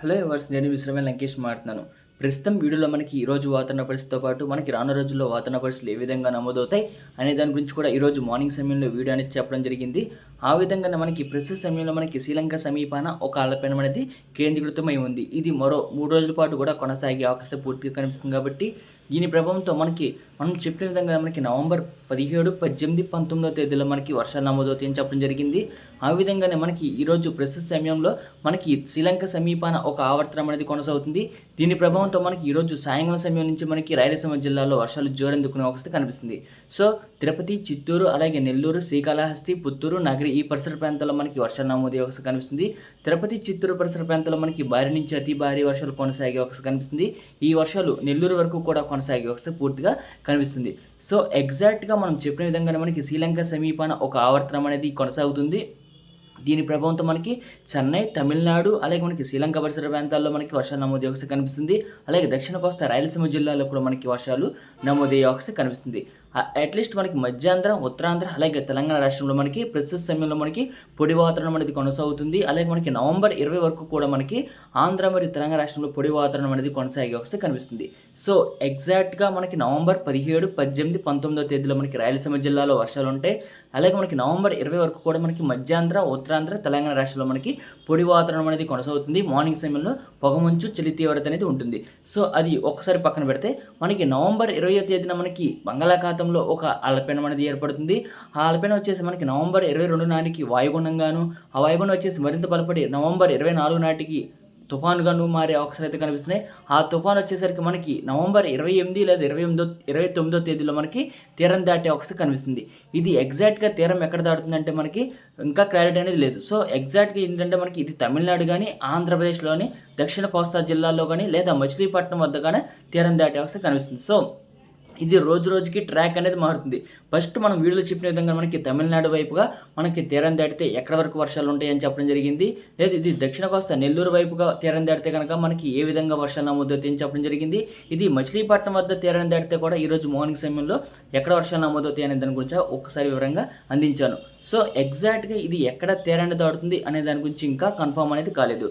Hello ఎవర్స్ నేను విశ్రమే లంకేష్ మాట్లాడుతున్నాను. ప్రస్తుతం వీడియోలో మనకి ఈరోజు వాతావరణ పరిస్థితితో పాటు మనకి రాను రోజుల్లో వాతావరణ పరిస్థితులు ఏ విధంగా నమోదవుతాయి అనే దాని గురించి కూడా ఈరోజు మార్నింగ్ సమయంలో వీడియో అనేది చెప్పడం జరిగింది. ఆ విధంగానే మనకి ప్రస్తుత సమయంలో మనకి శ్రీలంక సమీపాన ఒక ఆలపీనం అనేది కేంద్రీకృతమై ఉంది. ఇది మరో మూడు రోజుల పాటు కూడా కొనసాగే అవకాశం పూర్తిగా కనిపిస్తుంది కాబట్టి దీని ప్రభావంతో మనకి మనం చెప్పిన విధంగా మనకి నవంబర్ పదిహేడు పద్దెనిమిది పంతొమ్మిదో తేదీలో మనకి వర్షాలు నమోదవుతాయని చెప్పడం జరిగింది. ఆ విధంగానే మనకి ఈరోజు ప్రస్తుత సమయంలో మనకి శ్రీలంక సమీపాన ఒక ఆవర్తనం అనేది కొనసాగుతుంది. దీని ప్రభావంతో మనకి ఈరోజు సాయంకాలం సమయం నుంచి మనకి రాయలసీమ జిల్లాలో వర్షాలు జోరెందుకునే అవస్థ కనిపిస్తుంది. సో తిరుపతి చిత్తూరు అలాగే నెల్లూరు శ్రీకాళహస్తి పుత్తూరు నగరి ఈ పరిసర ప్రాంతాల్లో మనకి వర్షాలు నమోదయ్యే అవకాశం కనిపిస్తుంది. తిరుపతి చిత్తూరు పరిసర ప్రాంతాల్లో మనకి భారీ నుంచి అతి భారీ వర్షాలు కొనసాగే అవకాశం కనిపిస్తుంది. ఈ వర్షాలు నెల్లూరు వరకు కూడా కొనసాగే అవకాశం పూర్తిగా కనిపిస్తుంది. సో ఎగ్జాక్ట్గా మనం చెప్పిన విధంగానే మనకి శ్రీలంక సమీపాన ఒక ఆవర్తనం అనేది కొనసాగుతుంది. దీని ప్రభావంతో మనకి చెన్నై తమిళనాడు అలాగే మనకి శ్రీలంక పరిసర ప్రాంతాల్లో మనకి వర్షాలు నమోదయ్యే అవకాశం కనిపిస్తుంది. అలాగే దక్షిణ కోస్తా రాయలసీమ జిల్లాలో కూడా మనకి వర్షాలు నమోదయ్యే అవకాశం కనిపిస్తుంది. అట్లీస్ట్ మనకి మధ్యాంధ్ర ఉత్తరాంధ్ర అలాగే తెలంగాణ రాష్ట్రంలో మనకి ప్రస్తుత సమయంలో మనకి పొడి వాతావరణం అనేది కొనసాగుతుంది. అలాగే మనకి నవంబర్ ఇరవై వరకు కూడా మనకి ఆంధ్ర మరియు తెలంగాణ రాష్ట్రంలో పొడి వాతావరణం అనేది కొనసాగే వస్తే కనిపిస్తుంది. సో ఎగ్జాక్ట్గా మనకి నవంబర్ పదిహేడు పద్దెనిమిది పంతొమ్మిదో తేదీలో మనకి రాయలసీమ జిల్లాలో వర్షాలు ఉంటాయి. అలాగే మనకి నవంబర్ ఇరవై వరకు కూడా మనకి మధ్యాంధ్ర ఉత్తరాంధ్ర తెలంగాణ రాష్ట్రంలో మనకి పొడి వాతావరణం అనేది కొనసాగుతుంది. మార్నింగ్ సమయంలో పొగమంచు చలి తీవ్రత అనేది ఉంటుంది. సో అది ఒకసారి పక్కన పెడితే మనకి నవంబర్ ఇరవై తేదీన మనకి ప్రాంతంలో ఒక అల్పీనం అనేది ఏర్పడుతుంది. ఆ అల్పీనం వచ్చేసి మనకి నవంబర్ ఇరవై రెండు నాటికి వాయుగుణంగాను ఆ వాయుగుణం వచ్చేసి మరింత బలపడి నవంబర్ ఇరవై నాలుగు నాటికి తుఫాన్గాను మారే అవకాశాలు అయితే కనిపిస్తున్నాయి. ఆ తుఫాన్ వచ్చేసరికి మనకి నవంబర్ ఇరవై ఎనిమిది లేదా ఇరవై ఎనిమిదో ఇరవై తొమ్మిదో తేదీలో మనకి తీరం దాటే అవకాశం కనిపిస్తుంది. ఇది ఎగ్జాక్ట్గా తీరం ఎక్కడ దాటుతుందంటే మనకి ఇంకా క్లారిటీ అనేది లేదు. సో ఎగ్జాక్ట్గా ఏంటంటే మనకి ఇది తమిళనాడు కానీ ఆంధ్రప్రదేశ్లోని దక్షిణ కోస్తా జిల్లాల్లో కానీ లేదా మచిలీపట్నం వద్ద కానీ తీరం దాటే అవకాశం కనిపిస్తుంది. సో ఇది రోజు రోజుకి ట్రాక్ అనేది మారుతుంది. ఫస్ట్ మనం వీడియోలో చెప్పిన విధంగా మనకి తమిళనాడు వైపుగా మనకి తీరం దాటితే ఎక్కడ వరకు వర్షాలు ఉంటాయని చెప్పడం జరిగింది. లేదు ఇది దక్షిణ కోస్తా నెల్లూరు వైపుగా తీరం దాటితే కనుక మనకి ఏ విధంగా వర్షాలు నమోదవుతాయని చెప్పడం జరిగింది. ఇది మచిలీపట్నం వద్ద తీరం దాటితే కూడా ఈరోజు మార్నింగ్ సమయంలో ఎక్కడ వర్షాలు నమోదవుతాయి అనే దాని గురించి ఒక్కసారి వివరంగా అందించాను. సో ఎగ్జాక్ట్గా ఇది ఎక్కడ తీరాన్ని దాటుతుంది అనే దాని గురించి ఇంకా కన్ఫామ్ అనేది కాలేదు.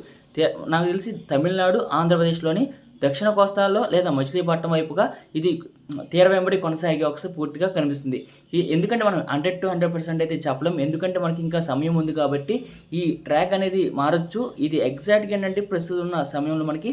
నాకు తెలిసి తమిళనాడు ఆంధ్రప్రదేశ్లోని దక్షిణ కోస్తాలో లేదా మచిలీపట్నం వైపుగా ఇది తీర వెంబడి కొనసాగే ఒకసారి పూర్తిగా కనిపిస్తుంది. ఈ ఎందుకంటే మనం హండ్రెడ్ టు హండ్రెడ్ పర్సెంట్ అయితే చెప్పలేం. ఎందుకంటే మనకి ఇంకా సమయం ఉంది కాబట్టి ఈ ట్రాక్ అనేది మారచ్చు. ఇది ఎగ్జాక్ట్గా ఏంటంటే ప్రస్తుతం ఉన్న సమయంలో మనకి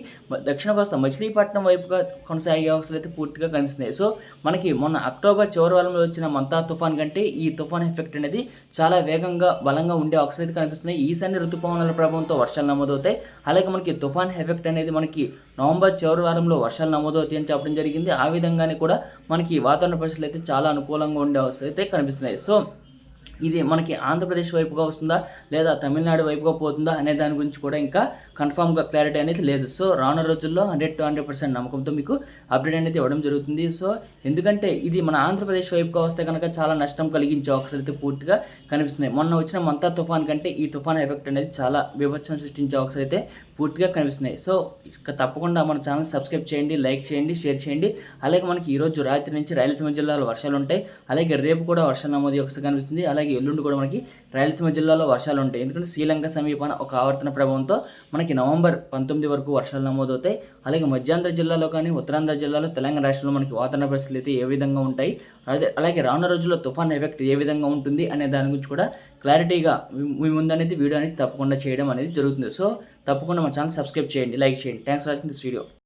దక్షిణ కోస్తా మచిలీపట్నం వైపుగా కొనసాగే అవకాశాలు అయితే పూర్తిగా కనిపిస్తున్నాయి. సో మనకి మొన్న అక్టోబర్ చివరి వారంలో వచ్చిన మంతా తుఫాన్ కంటే ఈ తుఫాన్ ఎఫెక్ట్ అనేది చాలా వేగంగా బలంగా ఉండే అవకాశాలు అయితే కనిపిస్తున్నాయి. ఈశాన్య ఋతుపవనాల ప్రభావంతో వర్షాలు నమోదవుతాయి. అలాగే మనకి తుఫాన్ ఎఫెక్ట్ అనేది మనకి నవంబర్ చివరి వారంలో వర్షాలు నమోదవుతాయి అని చెప్పడం జరిగింది. ఆ విధంగానే కూడా మనకి వాతావరణ పరిస్థితులు అయితే చాలా అనుకూలంగా ఉండే అవసరం అయితే కనిపిస్తున్నాయి. సో ఇది మనకి ఆంధ్రప్రదేశ్ వైపుగా వస్తుందా లేదా తమిళనాడు వైపుగా పోతుందా అనే దాని గురించి కూడా ఇంకా కన్ఫామ్గా క్లారిటీ అనేది లేదు. సో రానున్న రోజుల్లో హండ్రెడ్ టు హండ్రెడ్ పర్సెంట్ నమ్మకంతో మీకు అప్డేట్ అనేది ఇవ్వడం జరుగుతుంది. సో ఎందుకంటే ఇది మన ఆంధ్రప్రదేశ్ వైపుగా వస్తే కనుక చాలా నష్టం కలిగించే అవకాశాలు అయితే పూర్తిగా కనిపిస్తున్నాయి. మొన్న వచ్చిన మంతా తుఫాన్ కంటే ఈ తుఫాన్ ఎఫెక్ట్ అనేది చాలా విభత్సం సృష్టించే అవకాశాలు అయితే పూర్తిగా కనిపిస్తున్నాయి. సో తప్పకుండా మన ఛానల్ సబ్స్క్రైబ్ చేయండి లైక్ చేయండి షేర్ చేయండి. అలాగే మనకి ఈరోజు రాత్రి నుంచి రాయలసీమ జిల్లాలో వర్షాలు ఉంటాయి. అలాగే రేపు కూడా వర్షాలు నమోదు ఒకసారి కనిపిస్తుంది. అలాగే ఎల్లుండి కూడా మనకి రాయలసీమ జిల్లాలో వర్షాలు ఉంటాయి. ఎందుకంటే శ్రీలంక సమీపాన ఒక ఆవర్తన ప్రభావంతో మనకి నవంబర్ పంతొమ్మిది వరకు వర్షాలు నమోదవుతాయి. అలాగే మధ్యాంధ్ర జిల్లాలో కానీ ఉత్తరాంధ్ర జిల్లాలో తెలంగాణ రాష్ట్రంలో మనకి వాతావరణ పరిస్థితులు అయితే ఏ విధంగా ఉంటాయి? అదే అలాగే రానున్న రోజుల్లో తుఫాన్ ఎఫెక్ట్ ఏ విధంగా ఉంటుంది అనే దాని గురించి కూడా క్లారిటీగా మీ ముందనేది వీడియో అనేది తప్పకుండా చేయడం అనేది జరుగుతుంది. సో తప్పకుండా మా ఛానల్ సబ్స్క్రైబ్ చేయండి లైక్ చేయండి. Thanks for watching this video.